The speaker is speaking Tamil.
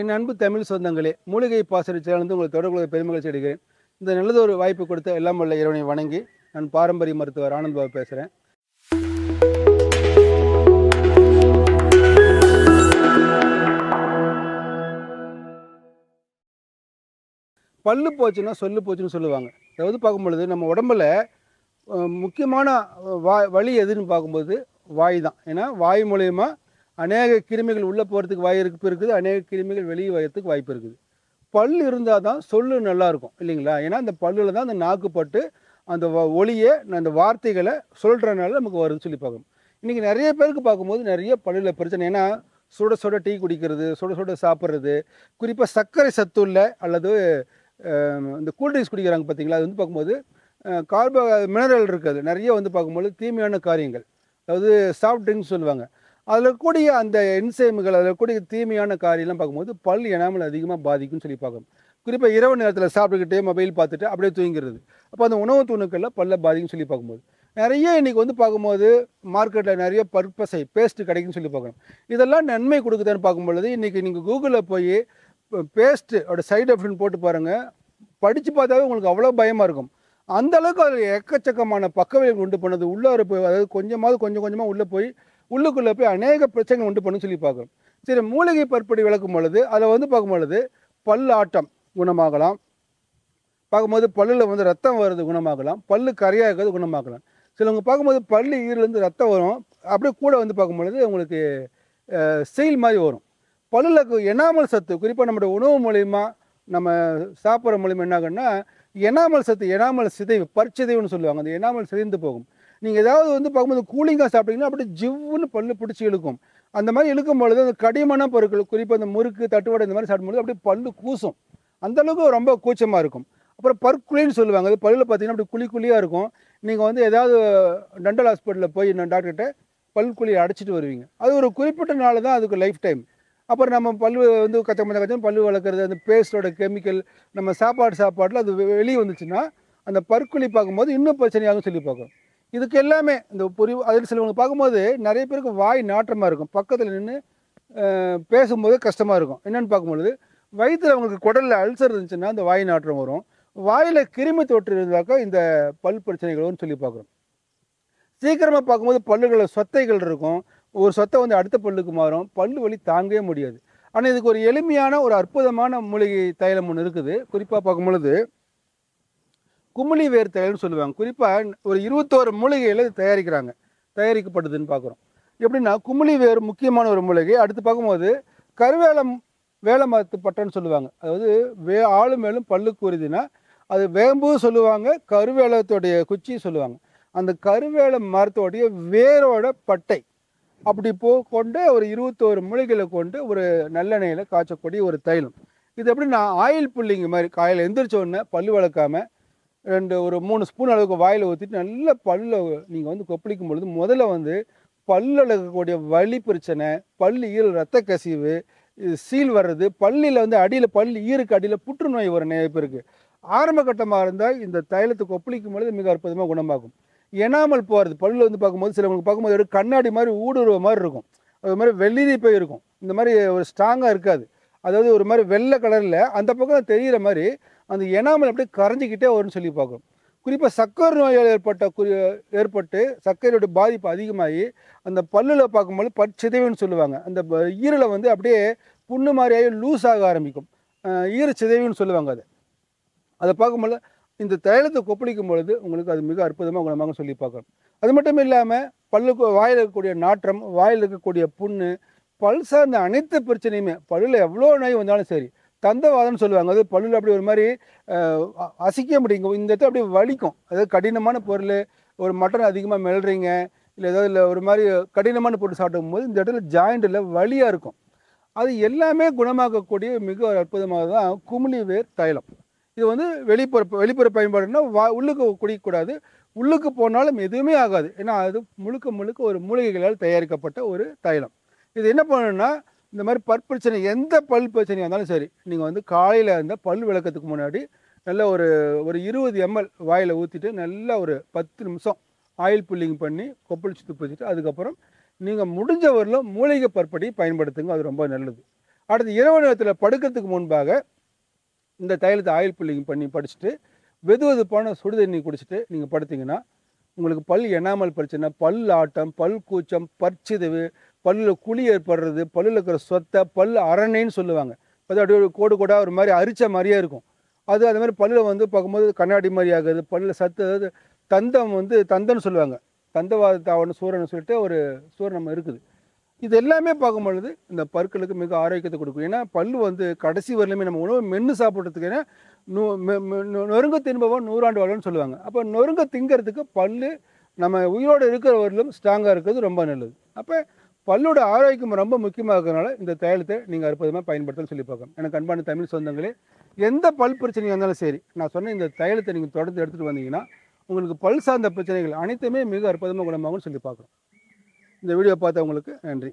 என் அன்பு தமிழ் சொந்தங்களே மூலிகை பாசனத்திலிருந்து சேர்ந்து உங்களை தொடர்புடைய பெருமகிழ்ச்சி அடைகிறேன். இந்த நல்லது ஒரு வாய்ப்பு கொடுத்த எல்லாம் வல்ல இறைவனை வணங்கி நான் பாரம்பரிய மருத்துவர் ஆனந்த் பாபு பேசுகிறேன் பல்லு போச்சுன்னா சொல்லு போச்சுன்னு சொல்லுவாங்க. அதாவது பார்க்கும் பொழுது நம்ம உடம்புல முக்கியமான வா வழி எதுன்னு பார்க்கும்போது வாய் தான். ஏன்னா வாய் மூலயமா அநேக கிருமிகள் உள்ளே போகிறதுக்கு வாய்ப்பு இருக்குது அநேக கிருமிகள் வெளியே வரத்துக்கு வாய்ப்பு இருக்குது. பல் இருந்தால் தான் சொல்லு நல்லாயிருக்கும் இல்லைங்களா? ஏன்னா அந்த பல்லில் தான் அந்த நாக்குப்பட்டு அந்த ஒளியை அந்த வார்த்தைகளை சொல்கிறனால நமக்கு வருதுன்னு சொல்லி பார்க்கணும். இன்றைக்கி நிறைய பேருக்கு பார்க்கும்போது நிறைய பல்லில் பிரச்சனை. ஏன்னா சுட சுட டீ குடிக்கிறது சுட சுட சாப்பிட்றது குறிப்பாக சர்க்கரை சத்துள்ள அல்லது இந்த கூல்ட்ரிங்க்ஸ் குடிக்கிறாங்க பார்த்தீங்களா? அது வந்து பார்க்கும்போது கார்போ மினரல் இருக்குது. நிறைய வந்து பார்க்கும்போது தீமையான காரியங்கள். அதாவது சாஃப்ட் ட்ரிங்க்ஸ் சொல்லுவாங்க. அதில் கூடிய அந்த என்சைமுகள் அதில் கூடிய தீமையான காரியம்லாம் பார்க்கும்போது பல் எனாமல் அதிகமாக பாதிக்கும்னு சொல்லி பார்க்கணும். குறிப்பாக இரவு நேரத்தில் சாப்பிட்டுக்கிட்டே மொபைல் பார்த்துட்டு அப்படியே தூங்கிறது அப்போ அந்த உணவு துணுக்களில் பல்ல பாதிக்கும்னு சொல்லி பார்க்கும்போது. நிறைய இன்றைக்கி வந்து பார்க்கும்போது மார்க்கெட்டில் நிறைய பற்பசை பேஸ்ட் கிடைக்குன்னு சொல்லி பார்க்கணும். இதெல்லாம் நன்மை கொடுக்குதான்னு பார்க்கும்பொழுது இன்றைக்கி நீங்கள் கூகுளில் போய் பேஸ்ட்டு அதோட சைடு எஃபெக்ட் போட்டு பாருங்கள் படித்து பார்த்தாவே உங்களுக்கு அவ்வளோ பயமாக இருக்கும். அந்த அளவுக்கு அதில் எக்கச்சக்கமான பக்கவியல் கொண்டு போனது உள்ளார போய் அதாவது கொஞ்சமாவது கொஞ்சம் கொஞ்சமாக உள்ளே போய் உள்ளுக்குள்ளே போய் அநேக பிரச்சனைகள் உண்டு பண்ணுன்னு சொல்லி பார்க்குறோம். சரி மூலிகை பற்படி விளக்கும் பொழுது அதை வந்து பார்க்கும் பொழுது பல்லாட்டம் குணமாகலாம். பார்க்கும்போது பல்லில் வந்து ரத்தம் வருது குணமாகலாம். பல்லு கரையாக இருக்கிறது குணமாகலாம். சிலவங்க பார்க்கும்போது பல்லு ஈரலேருந்து ரத்தம் வரும். அப்படியே கூட வந்து பார்க்கும்பொழுது உங்களுக்கு செயல் மாதிரி வரும். பல்லில் எனாமல் சத்து குறிப்பாக நம்மளோட உணவு மூலிமா நம்ம சாப்பிட்ற மூலிமா என்ன ஆகும்னா எனாமல் சத்து எனாமல் சிதைவு பற்சிதைவுன்னு சொல்லுவாங்க. அந்த எனாமல் சிதைந்து போகும். நீங்கள் ஏதாவது வந்து பார்க்கும்போது கூலிங்காக சாப்பிட்டீங்கன்னா அப்படியே ஜிவ்வுன்னு பல்லு பிடிச்சி இழுக்கும். அந்த மாதிரி இழுக்கும் பொழுது அந்த கடிமான பொருட்கள் குறிப்பாக அந்த முறுக்கு தட்டுவடை இந்த மாதிரி சாப்பிடும்போது அப்படியே பல்லு கூசும். அந்தளவுக்கு ரொம்ப கூச்சமாக இருக்கும். அப்புறம் பற்குழின்னு சொல்லுவாங்க. அது பல்லில் பார்த்தீங்கன்னா அப்படி குழி குழியாக இருக்கும். நீங்கள் வந்து ஏதாவது டென்டல் ஹாஸ்பிட்டலில் போய் நான் டாக்டர்கிட்ட பல் குழியை அடைச்சிட்டு வருவீங்க. அது ஒரு குறிப்பிட்ட நாள் தான் அதுக்கு லைஃப் டைம் அப்புறம் நம்ம பல்லு வந்து கச்ச மச்ச கச்சம் பல் வளர்க்குறது அந்த பேஸ்டோட கெமிக்கல் நம்ம சாப்பாடு சாப்பாட்டில் அது வெளியே வந்துச்சுன்னா அந்த பற்குழி பார்க்கும்போது இன்னும் பிரச்சனையாகும் சொல்லி பார்க்கும் இதுக்கு எல்லாமே இந்த புரிவு அதில் சிலவங்க பார்க்கும்போது நிறைய பேருக்கு வாய் நாற்றமாக இருக்கும். பக்கத்தில் நின்று பேசும்போது கஷ்டமாக இருக்கும். என்னென்னு பார்க்கும்பொழுது வயிற்றில் அவங்களுக்கு குடலில் அல்சர் இருந்துச்சுன்னா அந்த வாய் நாற்றம் வரும். வாயில் கிருமி தொற்று இருந்தாக்கா இந்த பல் பிரச்சனைகள் வரும்னு சொல்லி பார்க்குறோம். சீக்கிரமாக பார்க்கும்போது பல்லுகளில் சொத்தைகள் இருக்கும். ஒரு சொத்தை வந்து அடுத்த பல்லுக்கு மாறும். பல்லு வலி தாங்கவே முடியாது. ஆனால் இதுக்கு ஒரு எளிமையான ஒரு அற்புதமான மூலிகை தைலம் ஒன்று இருக்குது. குறிப்பாக பார்க்கும் பொழுது குமிழி வேர் தையல்னு சொல்லுவாங்க. குறிப்பாக ஒரு இருபத்தோரு மூலிகையில் தயாரிக்கிறாங்க. தயாரிக்கப்படுதுன்னு பார்க்குறோம் எப்படின்னா குமிழி வேர் முக்கியமான ஒரு மூலிகை. அடுத்து பார்க்கும்போது கருவேலம் வேலை மரத்து பட்டைன்னு சொல்லுவாங்க. அதாவது வே ஆளு மேலும் பல்லுக்கு உறுதினா அது வேம்பு சொல்லுவாங்க கருவேலத்தோடைய குச்சி சொல்லுவாங்க. அந்த கருவேல மரத்தோடைய வேரோட பட்டை அப்படி போ கொண்டு ஒரு இருபத்தோரு மூலிகைகளை கொண்டு ஒரு நல்லெண்ணெயில் காய்ச்சக்கூடிய ஒரு தைலம். இது எப்படின்னா ஆயில் புள்ளிங்க மாதிரி காயில் எந்திரிச்ச உடனே பல்லு வளர்க்காம ரெண்டு ஒரு மூணு ஸ்பூன் அளவுக்கு வாயில் ஊற்றிட்டு நல்ல பல்ல நீங்கள் வந்து கொப்பளிக்கும் பொழுது முதல்ல வந்து பல்லில் இருக்கக்கூடிய வலி பிரச்சனை பல்லு ஈரல் ரத்த கசிவு சீல் வர்றது பல்லியில் வந்து அடியில் பல்லு ஈருக்கு அடியில் புற்றுநோய் வரும் நினைப்பு இருக்குது ஆரம்ப கட்டமாக இருந்தால் இந்த தைலத்தை கொப்பளிக்கும் பொழுது மிக அற்புதமாக குணமாகும். எனாமல் போகிறது பல்லில் வந்து பார்க்கும்போது சிலவங்களுக்கு பார்க்கும்போது ஒரு கண்ணாடி மாதிரி ஊடுருவ மாதிரி இருக்கும். அது மாதிரி வெள்ளி போய் இருக்கும். இந்த மாதிரி ஒரு ஸ்ட்ராங்காக இருக்காது. அதாவது ஒரு மாதிரி வெள்ளை கலரில் அந்த பக்கம் தெரிகிற மாதிரி அந்த எனாமல் அப்படியே கரைஞ்சிக்கிட்டே வரும்னு சொல்லி பார்க்குறோம் குறிப்பாக சர்க்கரை நோயால் ஏற்பட்ட குறி ஏற்பட்டு சர்க்கரையோட பாதிப்பு அதிகமாகி அந்த பல்லில் பார்க்கும்போது பற்சிதைவுன்னு சொல்லுவாங்க. அந்த ஈரலை வந்து அப்படியே புண்ணு மாதிரியாகி லூஸ் ஆக ஆரம்பிக்கும். ஈர ஈரச்சிதைவுன்னு சொல்லுவாங்க அதை. அதை பார்க்கும்போது இந்த தைலத்தை கொப்பளிக்கும் பொழுது உங்களுக்கு அது மிக அற்புதமாக குணமாக சொல்லி பார்க்கணும் அது மட்டும் இல்லாமல் பல்லுக்கு வாயில் இருக்கக்கூடிய நாற்றம் வாயில் இருக்கக்கூடிய புண்ணு பல் சார்ந்த அனைத்து பிரச்சனையுமே பல்லில் எவ்வளோ நோய் வந்தாலும் சரி தந்தவாதம்னு சொல்லுவாங்க. அது பல்லில் அப்படி ஒரு மாதிரி அசிக்க முடியுங்க இந்த இடத்துல அப்படியே வலிக்கும். அதாவது கடினமான பொருள் ஒரு மட்டன் அதிகமாக மெல்றீங்க இல்லை ஏதாவது இல்லை ஒரு மாதிரி கடினமான பொருள் சாப்பிடும் போது இந்த இடத்துல ஜாயிண்டில் வலியாக இருக்கும். அது எல்லாமே குணமாக்கக்கூடிய மிக ஒரு அற்புதமாக தான் குமிழி வேர் தைலம். இது வந்து வெளிப்புற வெளிப்புற பயன்பாடுன்னா வா உள்ளுக்கு குடிக்கக்கூடாது. உள்ளுக்கு போனாலும் எதுவுமே ஆகாது. ஏன்னா அது முழுக்க முழுக்க ஒரு மூலிகைகளால் தயாரிக்கப்பட்ட ஒரு தைலம். இது என்ன பண்ணணும்னா இந்த மாதிரி பற்பிரச்சனை எந்த பல் பிரச்சனையாக இருந்தாலும் சரி நீங்கள் வந்து காலையில் இருந்த பல் விளக்கத்துக்கு முன்னாடி நல்ல ஒரு ஒரு இருபது எம்எல் வாயில் ஊற்றிட்டு நல்லா ஒரு பத்து நிமிஷம் ஆயில் புல்லிங் பண்ணி கொப்பளிச்சு துப்பிச்சுட்டு அதுக்கப்புறம் நீங்கள் முடிஞ்ச வரலும் மூலிகை பற்படி பயன்படுத்துங்க அது ரொம்ப நல்லது. அடுத்து இரவு நேரத்தில் படுக்கிறதுக்கு முன்பாக இந்த தைலத்தை ஆயில் புல்லிங் பண்ணி படிச்சுட்டு வெது வெதுப்பான சுடு தண்ணி குடிச்சிட்டு நீங்கள் படுத்திங்கன்னா உங்களுக்கு பல் எனாமல் பிரச்சனை பல் ஆட்டம் பல் கூச்சம் பற்சிதவு பல்லில் குழி ஏற்படுறது பல்லில் இருக்கிற சொத்தை பல் அரணைன்னு சொல்லுவாங்க. அது அப்படியே ஒரு கோடு கோடாக ஒரு மாதிரி அரிச்ச மாதிரியே இருக்கும். அது அது மாதிரி பல்லில் வந்து பார்க்கும்போது கண்ணாடி மாதிரி ஆகுது. பல்லில் சத்து அதாவது தந்தம் வந்து தந்தம்னு சொல்லுவாங்க. தந்தவாத தாவன்னு சூரன் சொல்லிட்டு ஒரு சூரணம் இருக்குது. இது எல்லாமே பார்க்கும் பொழுது இந்த பற்களுக்கு மிக ஆரோக்கியத்தை கொடுக்கும். ஏன்னா பல்லு வந்து கடைசி வரலுமே நம்ம உணவு மென்று சாப்பிட்றதுக்கு ஏன்னா மெ- நொறுங்க தின்பவன் நூறாண்டு வாழ்வுன்னு சொல்லுவாங்க. அப்போ நொறுங்க திங்கிறதுக்கு பல்லு நம்ம உயிரோடு இருக்கிற வரலும் ஸ்ட்ராங்காக இருக்கிறது ரொம்ப நல்லது. அப்போ பல்லோட ஆரோக்கியம் ரொம்ப முக்கியமாக இருக்கிறதுனால இந்த தைலத்தை நீங்கள் அற்புதமாக பயன்படுத்தணும்னு சொல்லி பார்க்கணும் எனக்கு அன்பான தமிழ் சொந்தங்களே எந்த பல் பிரச்சனையாக இருந்தாலும் சரி நான் சொன்ன இந்த தைலத்தை நீங்கள் தொடர்ந்து எடுத்துகிட்டு வந்தீங்கன்னா உங்களுக்கு பல் சார்ந்த பிரச்சனைகள் அனைத்துமே மிக அற்புதமாக குணமாகும்னு சொல்லி பார்க்குறோம். இந்த வீடியோ பார்த்தவங்களுக்கு நன்றி.